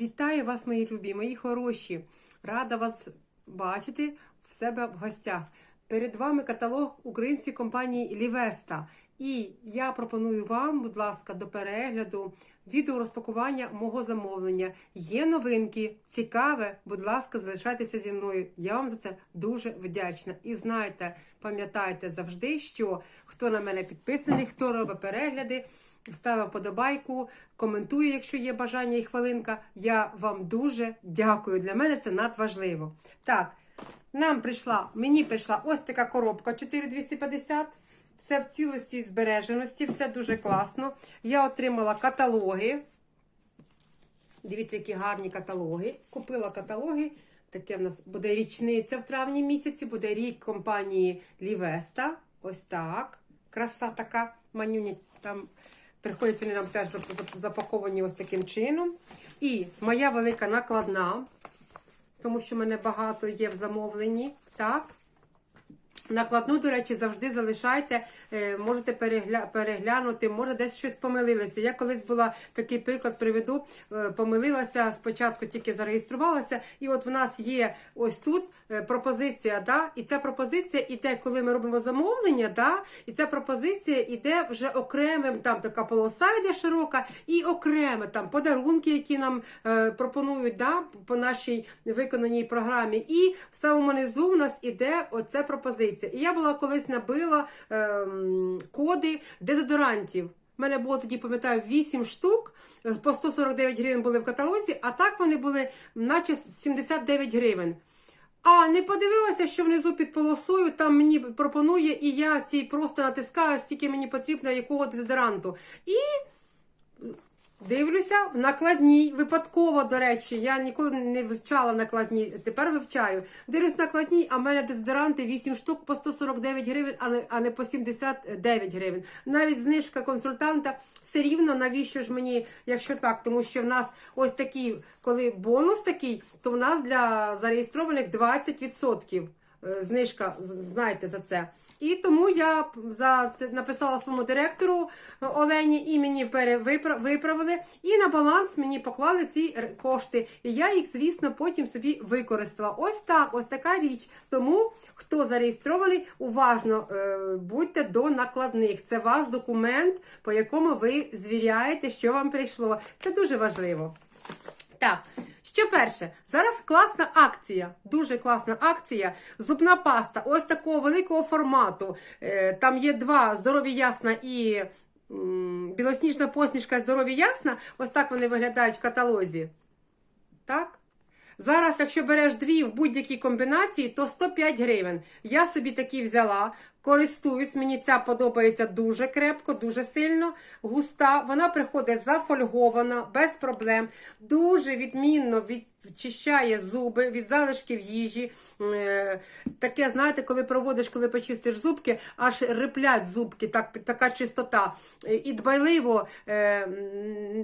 Вітаю вас, мої любі, мої хороші. Рада вас бачити в себе в гостях. Перед вами каталог української компанії Лівеста. І я пропоную вам, будь ласка, до перегляду відео розпакування мого замовлення. Є новинки, цікаве, будь ласка, залишайтеся зі мною. Я вам за це дуже вдячна. І знайте, пам'ятайте завжди, що хто на мене підписаний, хто робить перегляди. Ставив подобайку, коментує, якщо є бажання і хвилинка. Я вам дуже дякую. Для мене це надважливо. Так, нам прийшла, мені прийшла ось така коробка 4250. Все в цілості і збереженості, все дуже класно. Я отримала каталоги. Дивіться, які гарні каталоги. Купила каталоги. Таке в нас буде річниця в травні місяці, буде рік компанії Лівеста. Ось так. Краса така манюня. Там приходять вони нам теж зап- зап- запаковані ось таким чином. І моя велика накладна, тому що в мене багато є в замовленні. Так. Накладну, до речі, завжди залишайте, е, можете перегля... переглянути, може десь щось помилилося. Я колись була такий приклад приведу, е, помилилася, спочатку тільки зареєструвалася, і от в нас є ось тут е, пропозиція, да? і ця пропозиція іде, коли ми робимо замовлення, да? і ця пропозиція іде вже окремим, там така полоса йде широка, і окреме там подарунки, які нам е, пропонують да? по нашій виконаній програмі. І в самому низу в нас іде оця пропозиція. І я була колись набила ем, коди дезодорантів. У мене було тоді, пам'ятаю, 8 штук, е, по 149 гривень були в каталозі, а так вони були наче 79 гривень. А не подивилася, що внизу під полосою там мені пропонує, і я цій просто натискаю, скільки мені потрібно якого дезодоранту. І Дивлюся в накладній, випадково, до речі, я ніколи не вивчала накладні, тепер вивчаю. Дивлюсь накладній, а в мене дезодоранти 8 штук по 149 гривень, а не, а не по 79 гривень. Навіть знижка консультанта все рівно, навіщо ж мені, якщо так, тому що в нас ось такий, коли бонус такий, то в нас для зареєстрованих 20% е, знижка, знаєте за це. І тому я за, написала своєму директору е, Олені і мені виправили. І на баланс мені поклали ці кошти. І я їх, звісно, потім собі використала. Ось так, ось така річ. Тому, хто зареєстрований, уважно е, будьте до накладних. Це ваш документ, по якому ви звіряєте, що вам прийшло. Це дуже важливо. Так, що перше, зараз класна акція, дуже класна акція. Зубна паста, ось такого великого формату. Е, Там є два здорові ясна і білосніжна посмішка здорові ясна. Ось так вони виглядають в каталозі. Так? Зараз, якщо береш дві в будь-якій комбінації, то 105 гривень. Я собі такі взяла, користуюсь, мені ця подобається дуже крепко, дуже сильно, густа. Вона приходить зафольгована, без проблем. Дуже відмінно відчищає зуби від залишків їжі. Е, Таке, знаєте, коли проводиш, коли почистиш зубки, аж риплять зубки, так, така чистота. Е, І дбайливо, е,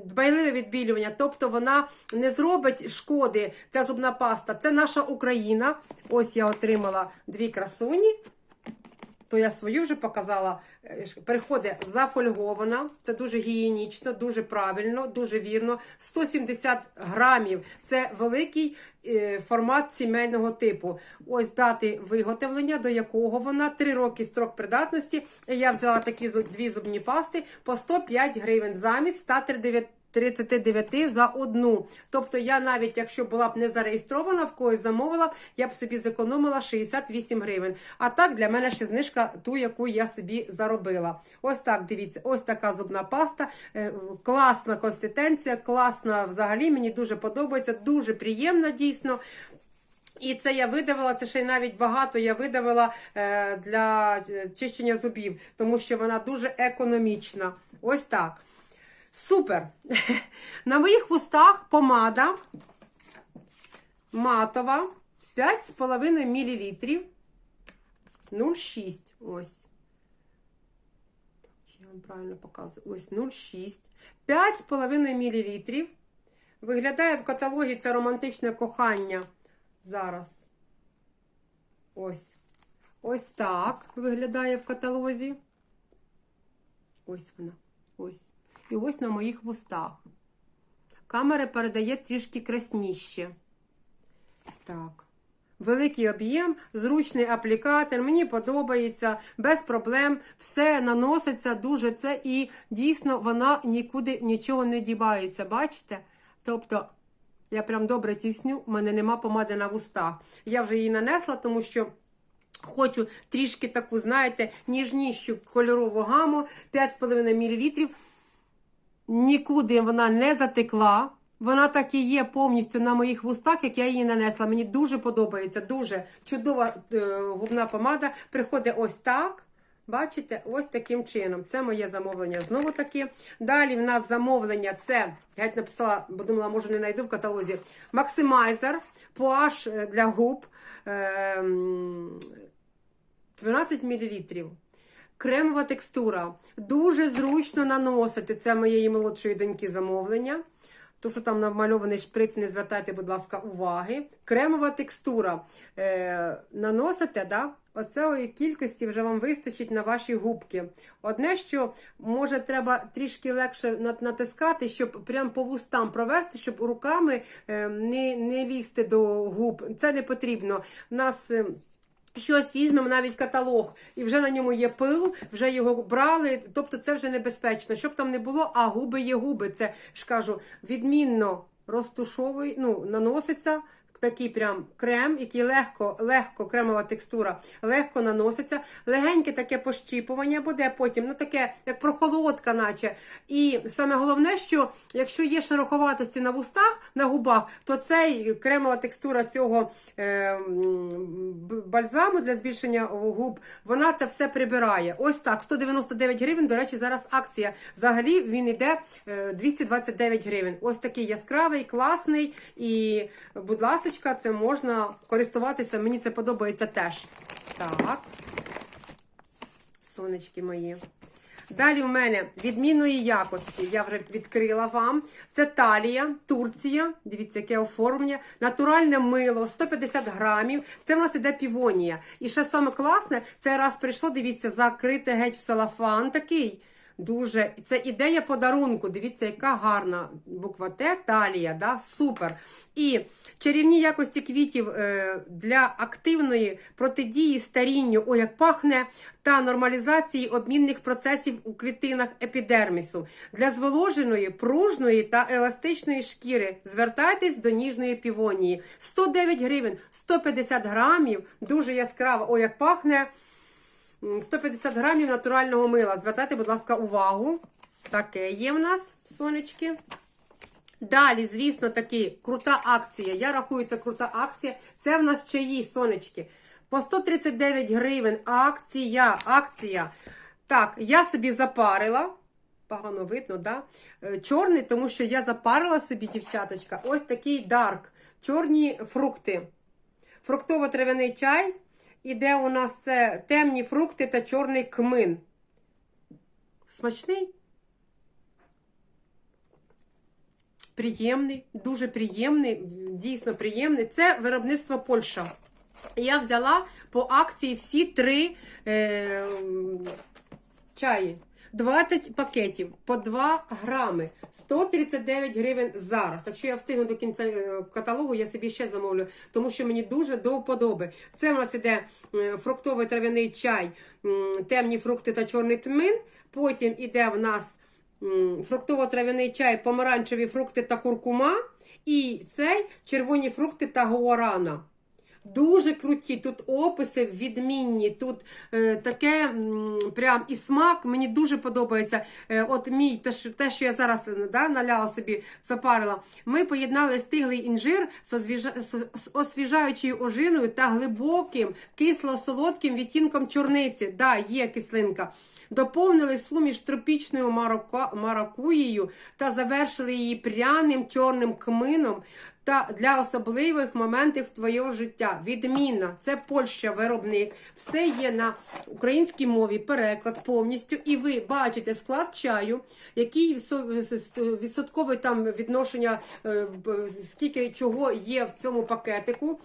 дбайливе відбілювання, тобто вона не зробить шкоди, ця зубна паста. Це наша Україна. Ось я отримала дві красуні. То я свою вже показала. Е, Приходить зафольгована. Це дуже гігієнічно, дуже правильно, дуже вірно. 170 грамів. Це великий е, формат сімейного типу. Ось дати виготовлення, до якого вона 3 роки строк придатності. Я взяла такі дві зубні пасти по 105 гривень замість 139 39 за одну. Тобто я навіть якщо була б не зареєстрована, в когось замовила, я б собі зекономила 68 гривень. А так для мене ще знижка ту, яку я собі заробила. Ось так, дивіться, ось така зубна паста. Е, Класна консистенція, класна взагалі. Мені дуже подобається, дуже приємна дійсно. І це я видавила, це ще й навіть багато я видавила е, для е, чищення зубів, тому що вона дуже економічна. Ось так. Супер! На моїх вустах помада матова 5,5 мл 0,6. Ось. Чи я вам правильно показую? Ось 0,6. 5,5 мл. Виглядає в каталогі це романтичне кохання. Зараз. Ось. Ось так виглядає в каталозі. Ось вона. Ось. І ось на моїх вустах. Камера передає трішки красніше. Так. Великий об'єм, зручний аплікатор, мені подобається, без проблем, все наноситься дуже це і дійсно вона нікуди нічого не дівається. Бачите? Тобто, я прям добре тісню, в мене нема помади на вустах. Я вже її нанесла, тому що. Хочу трішки таку, знаєте, ніжнішу кольорову гаму 5,5 мл. Нікуди вона не затекла. Вона так і є повністю на моїх вустах, як я її нанесла. Мені дуже подобається, дуже чудова е, губна помада. Приходить ось так. Бачите, ось таким чином. Це моє замовлення знову таки. Далі в нас замовлення це, я написала, бо думала, може не знайду в каталозі. Максимайзер, пуаш е, для губ. Е, 12 мл. Кремова текстура. Дуже зручно наносити. Це моєї молодшої доньки замовлення. То, що там намальований шприц, не звертайте, будь ласка, уваги. Кремова текстура. Е, наносите, да? Оцеї кількості вже вам вистачить на ваші губки. Одне, що може треба трішки легше натискати, щоб прям по вустам провести, щоб руками е, не, не лізти до губ. Це не потрібно. У нас. Щось візьмемо, навіть каталог, і вже на ньому є пил, вже його брали. Тобто це вже небезпечно. Щоб там не було, а губи є губи. Це ж кажу, відмінно розтушовує, ну, наноситься. Такий прям крем, який легко, легко, кремова текстура, легко наноситься. Легеньке таке пощіпування буде потім, ну таке, як прохолодка, наче. І саме головне, що якщо є шероховатості на вустах, на губах, то цей кремова текстура цього е, бальзаму для збільшення губ, вона це все прибирає. Ось так, 199 гривень. До речі, зараз акція. Взагалі він іде е, 229 гривень. Ось такий яскравий, класний. І, будь ласка, це можна користуватися. Мені це подобається теж. Так. Сонечки мої. Далі в мене відмінної якості. Я вже відкрила вам. Це талія, Турція. Дивіться, яке оформлення. Натуральне мило, 150 грамів. Це в нас іде півонія. І ще саме класне, цей раз прийшло, дивіться, закрите геть в салафан такий. Дуже це ідея подарунку. Дивіться, яка гарна буква Т, талія, да? супер. І чарівні якості квітів е, для активної протидії старінню, ой, як пахне, та нормалізації обмінних процесів у клітинах епідермісу. Для зволоженої, пружної та еластичної шкіри звертайтесь до ніжної півонії. 109 гривень, 150 грамів, дуже яскраво, ой, як пахне. М, 150 грамів натурального мила. Звертайте, будь ласка, увагу. Таке є в нас, сонечки. Далі, звісно, таки крута акція. Я рахую, це крута акція. Це в нас чаї, сонечки. По 139 гривень. Акція, акція. Так, я собі запарила. Погано видно, да? Е, Чорний, тому що я запарила собі, дівчаточка, ось такий дарк. Чорні фрукти. Фруктово-трав'яний чай. Іде у нас це темні фрукти та чорний кмин. Смачний? Приємний, дуже приємний, дійсно приємний. Це виробництво Польща. Я взяла по акції всі три е, чаї. 20 пакетів по 2 грами, 139 гривень зараз. Якщо я встигну до кінця е, каталогу, я собі ще замовлю, тому що мені дуже до вподоби. Це в нас іде е, фруктовий трав'яний чай, темні фрукти та чорний тмин. Потім іде в нас фруктово-трав'яний чай, помаранчеві фрукти та куркума. І цей червоні фрукти та гуарана. Дуже круті, тут описи відмінні, тут е, таке м, прям і смак, мені дуже подобається. Е, от мій, те, що, те, що я зараз е, да, наляла собі, запарила. Ми поєднали стиглий інжир з, озвіжа- з- освіжаючою ожиною та глибоким кисло-солодким відтінком чорниці. Да, є кислинка. Доповнили суміш тропічною маракуєю та завершили її пряним чорним кмином та для особливих моментів твоєго життя. Відмінна, це Польща, виробник. Все є на українській мові, переклад повністю. І ви бачите склад чаю, який відсо- відсоткове там відношення, е, скільки чого є в цьому пакетику.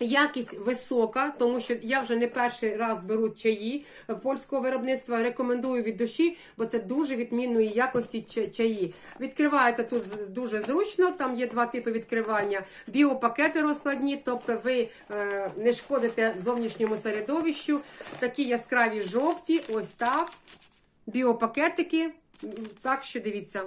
Якість висока, тому що я вже не перший раз беру чаї польського виробництва. Рекомендую від душі, бо це дуже відмінної якості чаї. Відкривається тут дуже зручно. Там є два типи відкривання: біопакети розкладні, тобто ви е, не шкодите зовнішньому середовищу. Такі яскраві жовті, ось так. Біопакетики. Так що дивіться.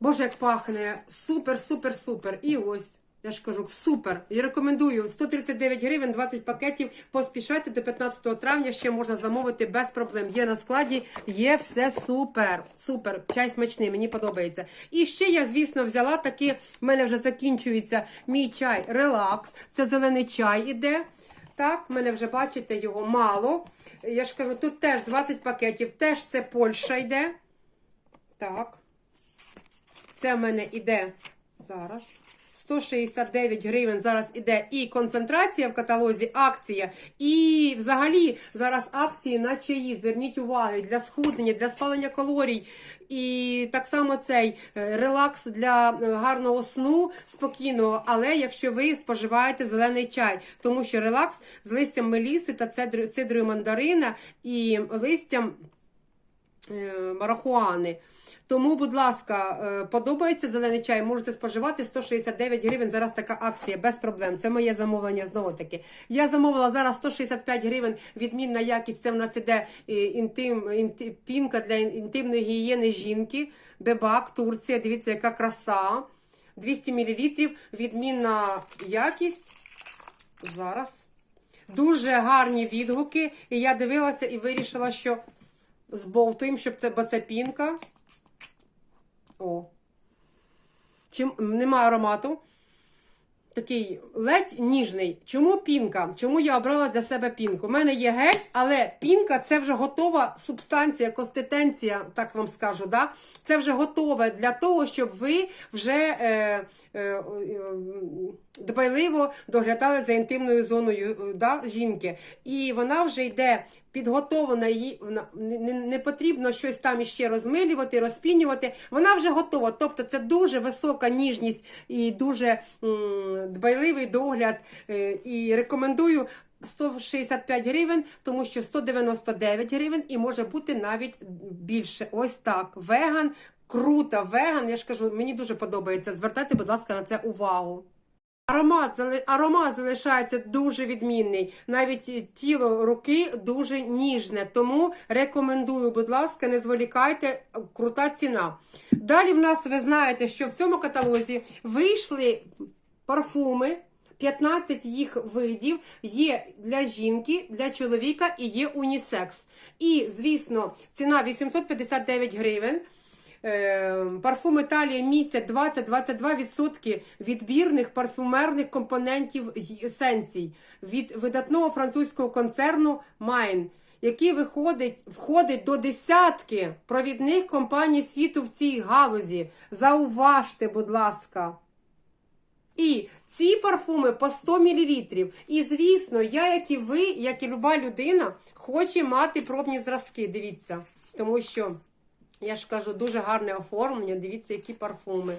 Боже, як пахне. Супер, супер, супер. І ось. Я ж кажу, супер. І рекомендую 139 гривень, 20 пакетів. Поспішайте до 15 травня. Ще можна замовити без проблем. Є на складі, є все супер. Супер. Чай смачний, мені подобається. І ще я, звісно, взяла таки. В мене вже закінчується мій чай релакс. Це зелений чай іде. Так, в мене вже бачите його мало. Я ж кажу, тут теж 20 пакетів, теж це Польща йде. Так. Це в мене іде зараз. 169 гривень зараз іде і концентрація в каталозі, акція. І взагалі зараз акції на чаї. Зверніть увагу для схуднення, для спалення калорій. І так само цей е, релакс для е, гарного сну спокійного. Але якщо ви споживаєте зелений чай, тому що релакс з листям меліси та цидрою мандарина і листям е, марахуани. Тому, будь ласка, е, подобається зелений чай, можете споживати 169 гривень. Зараз така акція без проблем. Це моє замовлення знову таки. Я замовила зараз 165 гривень. Відмінна якість. Це в нас іде е, інтим, пінка для інтимної гігієни жінки. Бебак, Турція. Дивіться, яка краса. 200 мл. Відмінна якість. Зараз. Дуже гарні відгуки. І я дивилася і вирішила, що збовтуємо, щоб це, бо це пінка. О. Чим нема аромату. Такий ледь ніжний. Чому пінка? Чому я обрала для себе пінку? У мене є гель, але пінка це вже готова субстанція, консистенція, так вам скажу. Да? Це вже готове для того, щоб ви вже е, е, е, дбайливо доглядали за інтимною зоною е, да, жінки. І вона вже йде підготовлена, її не потрібно щось там іще розмилювати, розпінювати. Вона вже готова. Тобто це дуже висока ніжність і дуже м, дбайливий догляд. Е, І рекомендую. 165 гривень, тому що 199 гривень і може бути навіть більше. Ось так. Веган, круто, веган. Я ж кажу, мені дуже подобається. Звертайте, будь ласка, на це увагу. Аромат, аромат залишається дуже відмінний. Навіть тіло руки дуже ніжне. Тому рекомендую, будь ласка, не зволікайте, крута ціна. Далі в нас, ви знаєте, що в цьому каталозі вийшли парфуми. 15 їх видів є для жінки, для чоловіка і є унісекс. І, звісно, ціна 859 гривень. Е, Парфум Італія містять 20-22% відбірних парфюмерних компонентів есенцій від видатного французького концерну Майн, який виходить, входить до десятки провідних компаній світу в цій галузі. Зауважте, будь ласка. І ці парфуми по 100 мл. І звісно, я, як і ви, як і люба людина, хоче мати пробні зразки. Дивіться. Тому що, я ж кажу, дуже гарне оформлення. Дивіться, які парфуми.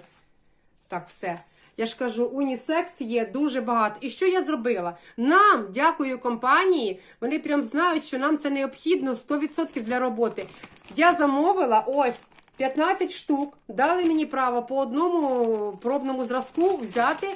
Так, все. Я ж кажу, унісекс є дуже багато. І що я зробила? Нам, дякую компанії, вони прям знають, що нам це необхідно 100% для роботи. Я замовила ось 15 штук, дали мені право по одному пробному зразку взяти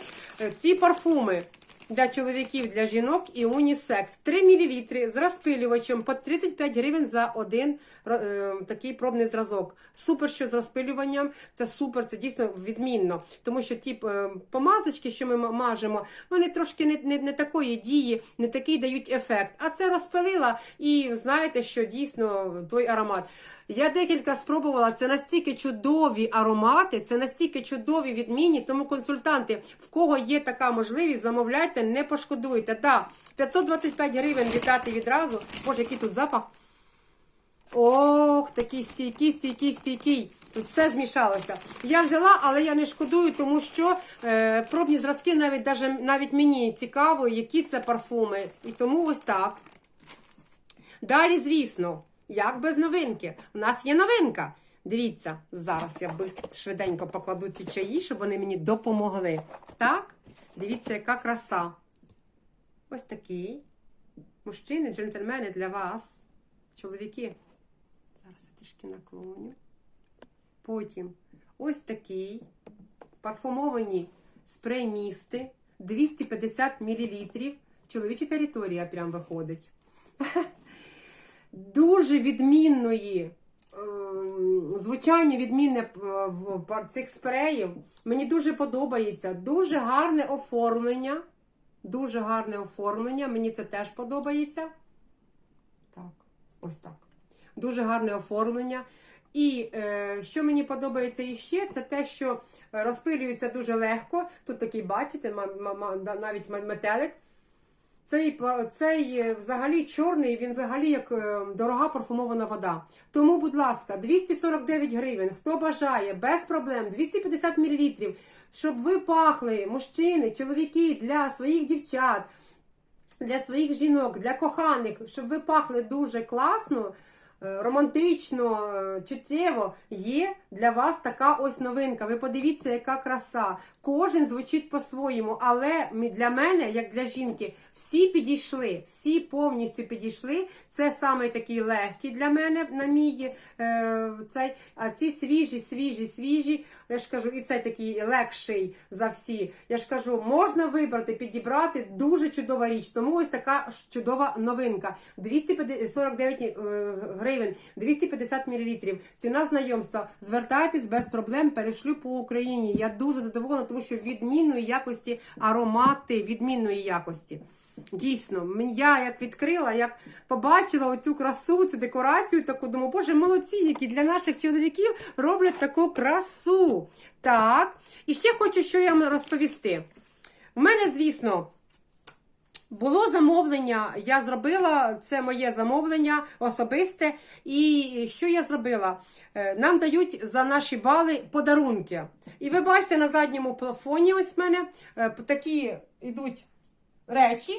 е, ці парфуми. Для чоловіків, для жінок і унісекс. 3 мл з розпилювачем по 35 гривень за один е, такий пробний зразок. Супер, що з розпилюванням, це супер, це дійсно відмінно. Тому що ті е, помазочки, що ми мажемо, вони трошки не, не, не такої дії, не такий дають ефект. А це розпилила і знаєте, що дійсно той аромат. Я декілька спробувала. Це настільки чудові аромати, це настільки чудові відмінні. Тому консультанти, в кого є така можливість, замовляйте, не пошкодуйте. Да, 525 гривень вітати відразу. Боже, який тут запах. Ох, такий стійкий, стійкий, стійкий. Тут все змішалося. Я взяла, але я не шкодую, тому що е, пробні зразки навіть, даже, навіть мені цікаво, які це парфуми. І тому ось так. Далі, звісно, як без новинки. У нас є новинка. Дивіться, зараз я швиденько покладу ці чаї, щоб вони мені допомогли. Так? Дивіться, яка краса. Ось такий. Мужчини, джентльмени для вас. Чоловіки. Зараз я трішки наклоню. Потім ось такий. Парфумовані спрей-місти. 250 мл. Чоловіча територія прям виходить. Дуже відмінної. ем, Звучання відмінне е, цих спреїв. Мені дуже подобається. Дуже гарне оформлення. Дуже гарне оформлення. Мені це теж подобається. Так, ось так. Дуже гарне оформлення. І е, що мені подобається іще, це те, що розпилюється дуже легко. Тут такий, бачите, навіть метелик. Цей, цей е, взагалі чорний, він взагалі як е, дорога парфумована вода. Тому, будь ласка, 249 гривень. Хто бажає, без проблем, 250 мл, щоб ви пахли, мужчини, чоловіки для своїх дівчат, для своїх жінок, для коханих, щоб ви пахли дуже класно, романтично, е, чуттєво, є для вас така ось новинка. Ви подивіться, яка краса. Кожен звучить по-своєму, але для мене, як для жінки, всі підійшли, всі повністю підійшли. Це саме такий легкий для мене на мій е, цей. А ці свіжі, свіжі, свіжі. Я ж кажу, і цей такий легший за всі. Я ж кажу, можна вибрати, підібрати дуже чудова річ. Тому ось така чудова новинка. 249 е, гривень, 250 мл. Ціна знайомства. Звертайтесь без проблем, перешлю по Україні. Я дуже задоволена, тому що відмінної якості аромати, відмінної якості. Дійсно, я як відкрила, як побачила оцю красу, цю декорацію, таку думаю, боже, молодці, які для наших чоловіків роблять таку красу. Так, і ще хочу що я вам розповісти. У мене, звісно, було замовлення, я зробила це моє замовлення особисте. І що я зробила? Е, Нам дають за наші бали подарунки. І ви бачите на задньому плафоні, ось в мене е, такі йдуть речі.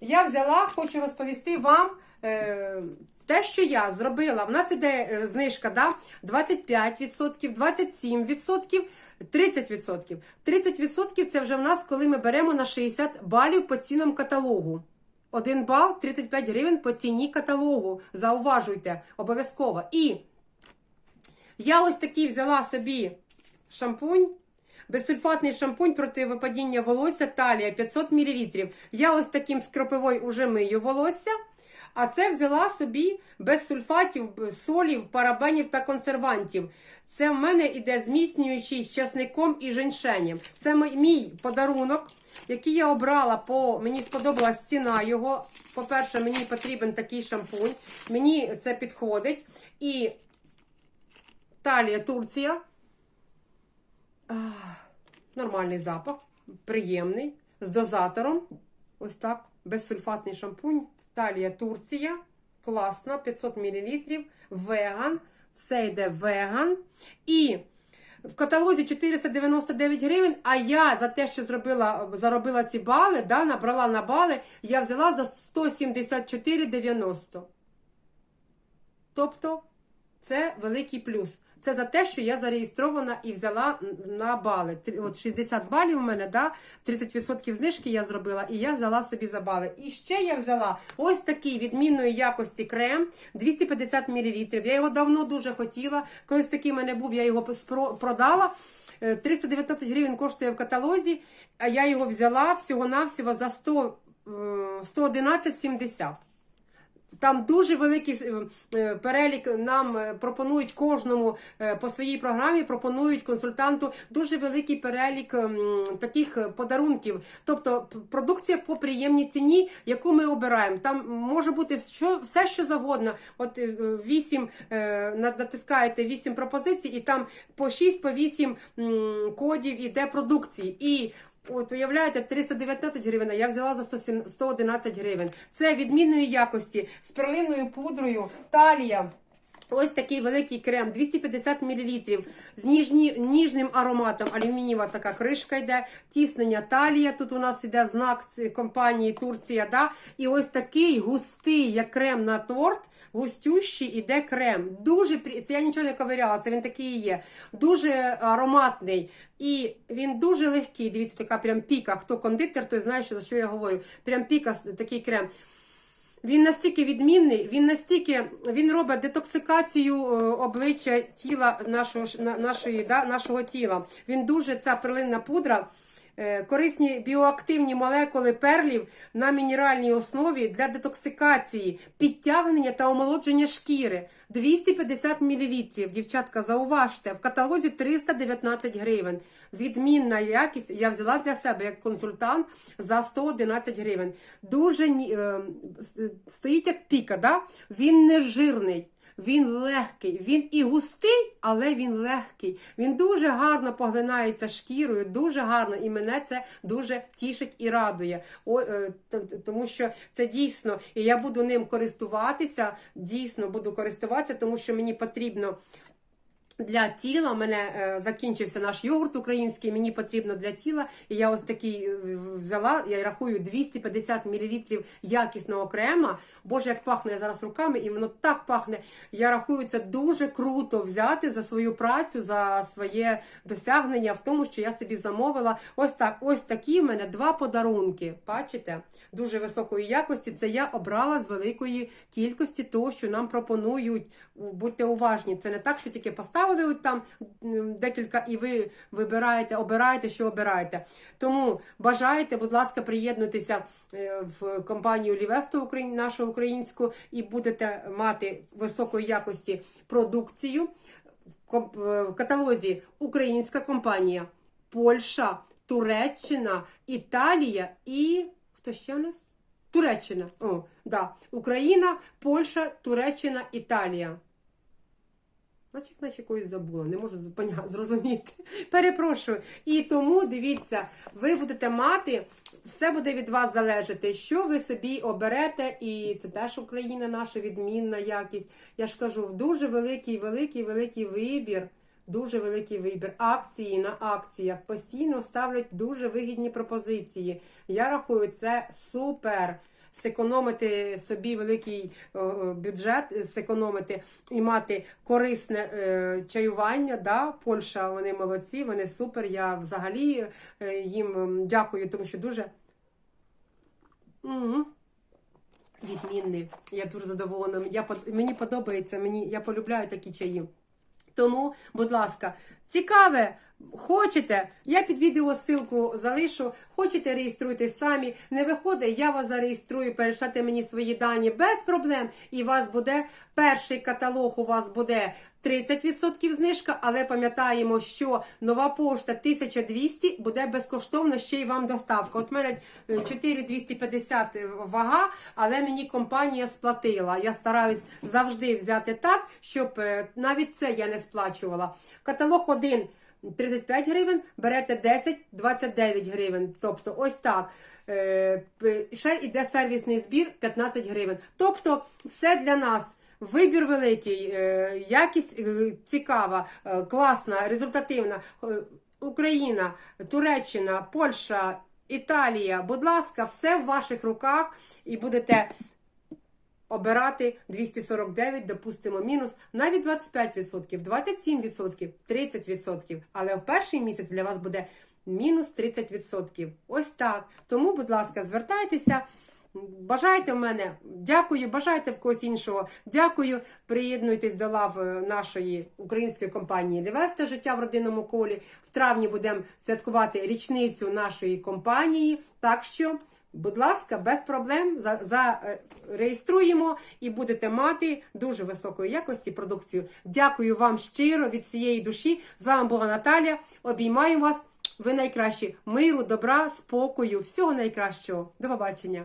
Я взяла, хочу розповісти вам е, те, що я зробила. У нас іде знижка да? 25%, 27%. 30%. 30% це вже в нас, коли ми беремо на 60 балів по цінам каталогу. Один бал 35 гривень по ціні каталогу. Зауважуйте, обов'язково. І я ось такий взяла собі шампунь. Безсульфатний шампунь проти випадіння волосся талія 500 мл. Я ось таким з кропивою уже мию волосся. А це взяла собі без сульфатів, солів, парабенів та консервантів. Це в мене іде зміцнюючий з часником і женьшенем. Це мій- подарунок, який я обрала по мені сподобалась ціна його. По-перше, мені потрібен такий шампунь. Мені це підходить. І талія Турція. Нормальний запах, приємний, з дозатором. Ось так. Безсульфатний шампунь. Талія Турція. Класно, 500 мл. Веган. Все йде веган. І в каталозі 499 гривень. А я за те, що зробила, заробила ці бали, да, набрала на бали, я взяла за 174,90. Тобто, це великий плюс. Це за те, що я зареєстрована і взяла на бали. От 60 балів у мене, да? 30% знижки я зробила, і я взяла собі за бали. І ще я взяла ось такий відмінної якості крем 250 мл. Я його давно дуже хотіла. Колись такий мене був, я його продала. Е, 319 гривень коштує в каталозі, а я його взяла всього-навсього за 100, е, 111,70. Там дуже великий е, е, перелік нам е, пропонують кожному по своїй програмі, пропонують консультанту дуже великий перелік ем, таких подарунків. Тобто продукція по приємній ціні, яку ми обираємо. Там може бути що, все, що завгодно. От 8 натискаєте 8 пропозицій, і там по 6, по 8 кодів іде продукції. І От, уявляєте, 319 гривень, я взяла за 107 111 гривень. Це відмінної якості з перлинною пудрою, талія. Ось такий великий крем, 250 мл, з ніжні, ніжним ароматом. Алюмінієва така кришка йде, тіснення талія. Тут у нас іде знак компанії Турція. Да? І ось такий густий, як крем на торт. Густющий іде крем. Дуже це я нічого не ковиряла, це він такий є. Дуже ароматний. І він дуже легкий. Дивіться, така прям піка. Хто кондитер, той знає, що, за що я говорю. Прям піка такий крем. Він настільки відмінний, він настільки він робить детоксикацію е, обличчя тіла нашого нашої, да, нашого тіла. Він дуже ця перлинна пудра. е, Корисні біоактивні молекули перлів на мінеральній основі для детоксикації, підтягнення та омолодження шкіри. 250 мл. Дівчатка, зауважте, в каталозі 319 гривень. Відмінна якість я взяла для себе як консультант за 111 гривень. Дуже е, стоїть як піка, да? він не жирний. Він легкий, він і густий, але він легкий. Він дуже гарно поглинається шкірою, дуже гарно, і мене це дуже тішить і радує. О, е, тому що це дійсно, і я буду ним користуватися. Дійсно буду користуватися, тому що мені потрібно для тіла У мене е, закінчився наш йогурт український, мені потрібно для тіла. І я ось такий е, взяла, я рахую 250 мл якісного крема. Боже, як пахне я зараз руками, і воно так пахне. Я рахую, це дуже круто взяти за свою працю, за своє досягнення в тому, що я собі замовила. Ось так, ось такі в мене два подарунки. Бачите? Дуже високої якості. Це я обрала з великої кількості того, що нам пропонують. Будьте уважні, це не так, що тільки поставили от там декілька, і ви вибираєте, обираєте, що обираєте. Тому бажаєте, будь ласка, приєднуйтеся е, в компанію Лівесто Україн, нашу українську, і будете мати високої якості продукцію. Е, В каталозі українська компанія, Польща, Туреччина, Італія і хто ще в нас? Туреччина. О, да. Україна, Польща, Туреччина, Італія. Наче, наче когось забула, не можу зрозуміти. Перепрошую. І тому дивіться, ви будете мати, все буде від вас залежати, що ви собі оберете, і це теж Україна наша відмінна якість. Я ж кажу, дуже великий, великий, великий вибір. Дуже великий вибір. Акції на акціях постійно ставлять дуже вигідні пропозиції. Я рахую, це супер. Зекономити собі великий е, е, бюджет, е, зекономити і мати корисне е, чаювання. Да? Польща, вони молодці, вони супер. Я взагалі е, їм ем, дякую, тому що дуже. Мгм. Відмінний. Я дуже задоволена. Я, мені подобається, мені, я полюбляю такі чаї. Тому, будь ласка, цікаве, хочете, я під відео ссылку залишу, хочете реєструйтесь самі, не виходить, я вас зареєструю, перейшате мені свої дані без проблем, і у вас буде перший каталог, у вас буде 30% знижка, але пам'ятаємо, що нова пошта 1200 буде безкоштовно ще й вам доставка. От мене е, 4250 вага, але мені компанія сплатила. Я стараюсь завжди взяти так, щоб е, навіть це я не сплачувала. Каталог 1 35 гривень, берете 10 29 гривень. Тобто ось так. Е, Ще йде сервісний збір 15 гривень. Тобто все для нас. Вибір великий, е, якість е, цікава, класна, результативна. Україна, Туреччина, Польща, Італія. Будь ласка, все в ваших руках і будете обирати 249, допустимо, мінус навіть 25%, 27%, 30%. Але в перший місяць для вас буде мінус 30%. Ось так. Тому, будь ласка, звертайтеся. Бажайте в мене, дякую, бажайте в когось іншого. Дякую. Приєднуйтесь до лав е, нашої української компанії Лівеста життя в родинному колі. В травні будемо святкувати річницю нашої компанії. Так що, будь ласка, без проблем за, за, е, і будете мати дуже високої якості продукцію. Дякую вам щиро від цієї душі. З вами була Наталя. Обіймаю вас. Ви найкращі. Миру, добра, спокою, всього найкращого. До побачення.